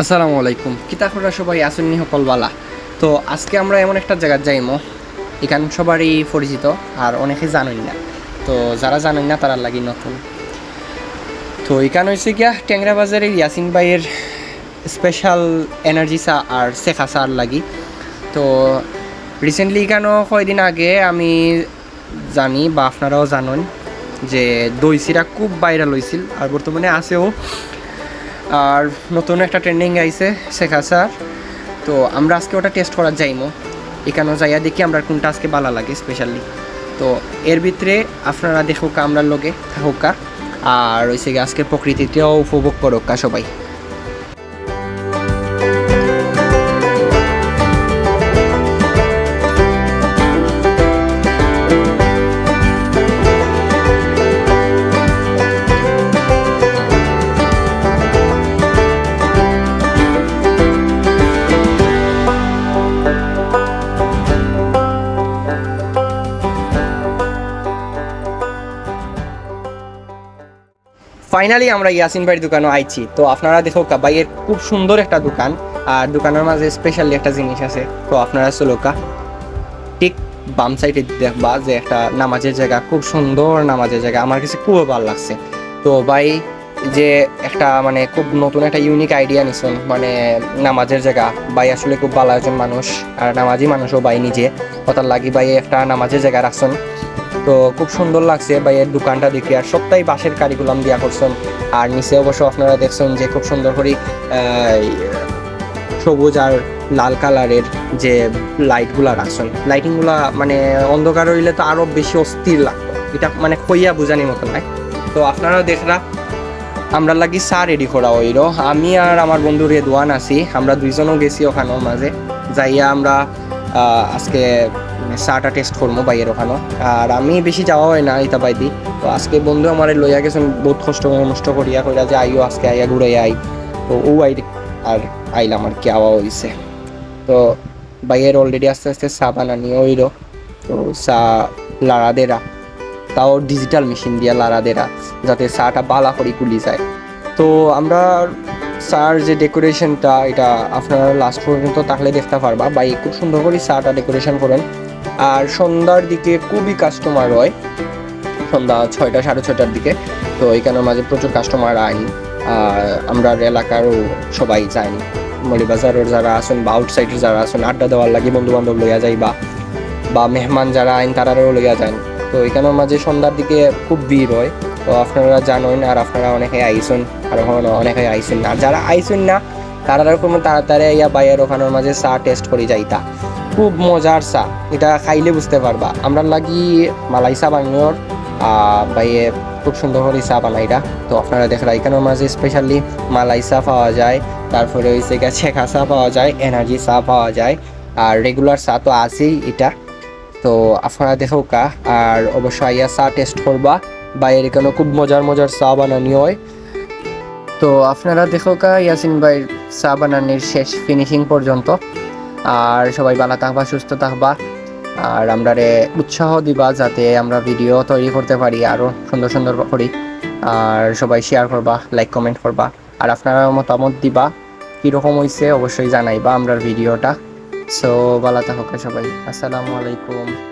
আসসালামু আলাইকুম। কিতাখরা সবাই আসেননি সকল বালা তো আজকে আমরা এমন একটা জায়গায় যাইমো। এখান সবারই পরিচিত আর অনেকে জানেন না। তো যারা জানেন না, তারা লাগি নতুন। তো এখানে হয়েছে গিয়া ট্যাংরা বাজারের ইয়াসিন ভাইয়ের স্পেশাল এনার্জি চা আর শেখা চার লাগি। তো রিসেন্টলি এখানেও কয়দিন আগে আমি জানি বা আপনারাও জানেন যে দই সিরা খুব ভাইরাল হয়েছিল আর বর্তমানে আছেও। আর নতুন একটা ট্রেন্ডিং আইছে শেখা স্যার তো আমরা আজকে ওটা টেস্ট করার যাইমো। এখানেও যাইয়া দেখি আমরা কোনটা আজকে ভালো লাগে স্পেশালি তো এর ভিতরে আপনারা দেখুক আমরা লোকে থাকুকা আর ওই সে আজকে প্রকৃতিটাও উপভোগ করুকা সবাই। ফাইনালি আমরা ইয়াসিন ভাইয়ের দোকানে আইছি। তো আপনারা দেখো ভাইয়ের খুব সুন্দর একটা দোকান। আর দোকানের মাঝে স্পেশালি একটা জিনিস আছে। তো আপনারা চলোকা ঠিক বাম সাইডে দেখবা যে একটা নামাজের জায়গা, খুব সুন্দর নামাজের জায়গা। আমার কাছে খুব ভালো লাগছে। তো ভাই, যে একটা মানে খুব নতুন একটা ইউনিক আইডিয়া নিছেন মানে নামাজের জায়গা। ভাই আসলে খুব ভালো একজন মানুষ। আর নামাজি মানুষও ভাই নিজে। কথার লাগি ভাই একটা নামাজের জায়গা রাখছেন। তো খুব সুন্দর লাগছে ভাইয়ের দোকানটা দেখে। আর সবটাই বাঁশের কারিকুলাম দিয়া করছেন। আর নিচে অবশ্য আপনারা দেখছেন যে খুব সুন্দর করে সবুজ আর লাল কালারের যে লাইটগুলা রাখছেন। লাইটিংগুলা মানে অন্ধকার হইলে তো আরও বেশি অস্থির লাগতো। এটা মানে কইয়া বুঝানির মতো নাই। তো আপনারা দেখরা আমরা লাগি চা রেডি করা হইল। আমি আর আমার বন্ধু রেদওয়ান আছি। আমরা দুইজনও গেছি ওখানোর মাঝে। যাইয়া আমরা আজকে চাটা টেস্ট করব বাইয়ের ওখানো। আর আমি বেশি যাওয়া হয় না ইতা বাইদি তো আজকে বন্ধু আমার লইয়া গেছেন, বহুত কষ্ট নষ্ট করিয়া কইরা যে আইও আজকে আইয়া ঘুরে আই। তো ও আই আর আইলাম আর কি, আওয়া হইছে। তো বাইয়ের অলরেডি আস্তে আস্তে চা বানানি হইল। তো চা লাড়া দেরা তাও ডিজিটাল মেশিন দিয়া লাড়া দেরা যাতে চাটা বালা করে গুলি যায়। তো আমরা চার যে ডেকোরেশনটা এটা আপনারা লাস্ট পর্যন্ত তাহলে দেখতে পারবা। বাই খুব সুন্দর করে চাটা ডেকোরেশন করেন। আর সন্ধ্যার দিকে খুবই কাস্টমার হয়। সন্ধ্যা ছয়টা, সাড়ে ছয়টার দিকে। তো এখানের মাঝে প্রচুর কাস্টমার আইন আমরা এলাকারও সবাই যাই। মলিবাজারের যারা আছেন বা আউটসাইডের যারা আছেন, আড্ডা দেওয়ার লাগে বন্ধু বান্ধব লইয়া যাই বা বা মেহমান যারা আইন তারারও লইয়া যান তো এখানের মাঝে সন্ধ্যার দিকে খুব ভিড় হয়। তো আপনারা জানেন আর আপনারা অনেকে আইসেন আর ওখানে অনেকে আইসেন আর যারা আইসেন না তারা কোনো তাড়াতাড়ি ইয়া বাইয়ের ওখানের মাঝে চা টেস্ট করে যাইতা। খুব মজার চা। এটা খাইলে বুঝতে পারবা। আমরা লাগি মালাই চা বানিয়ে বাইয়ে খুব সুন্দর করে চা বানাই এটা। তো আপনারা দেখরা এখানের মাঝে স্পেশালি মালাই চা পাওয়া যায়, তারপরে হয়েছে গিয়ে ছেঁকা চা পাওয়া যায় এনার্জি চা পাওয়া যায়, আর রেগুলার চা তো আছেই এটা। তো আপনারা দেখো কা আর অবশ্যই আইয়া চা টেস্ট করবা বাইরের এখানে খুব মজার মজার চা বানানি হয়। তো আপনারা দেখো কা ইয়াসিন ভাইয়ের চা বানানির শেষ ফিনিশিং পর্যন্ত। আর সবাই ভালো থাকবা, সুস্থ থাকবা। আর আমরা রে উৎসাহ দিবা যাতে আমরা ভিডিও তৈরি করতে পারি আরও সুন্দর সুন্দর করি। আর সবাই শেয়ার করবা লাইক কমেন্ট করবা। আর আপনারা মতামত দিবা, কীরকম হয়েছে অবশ্যই জানাইবা আমরা ভিডিওটা সো ভালো থাকুক সবাই। আসসালামু আলাইকুম।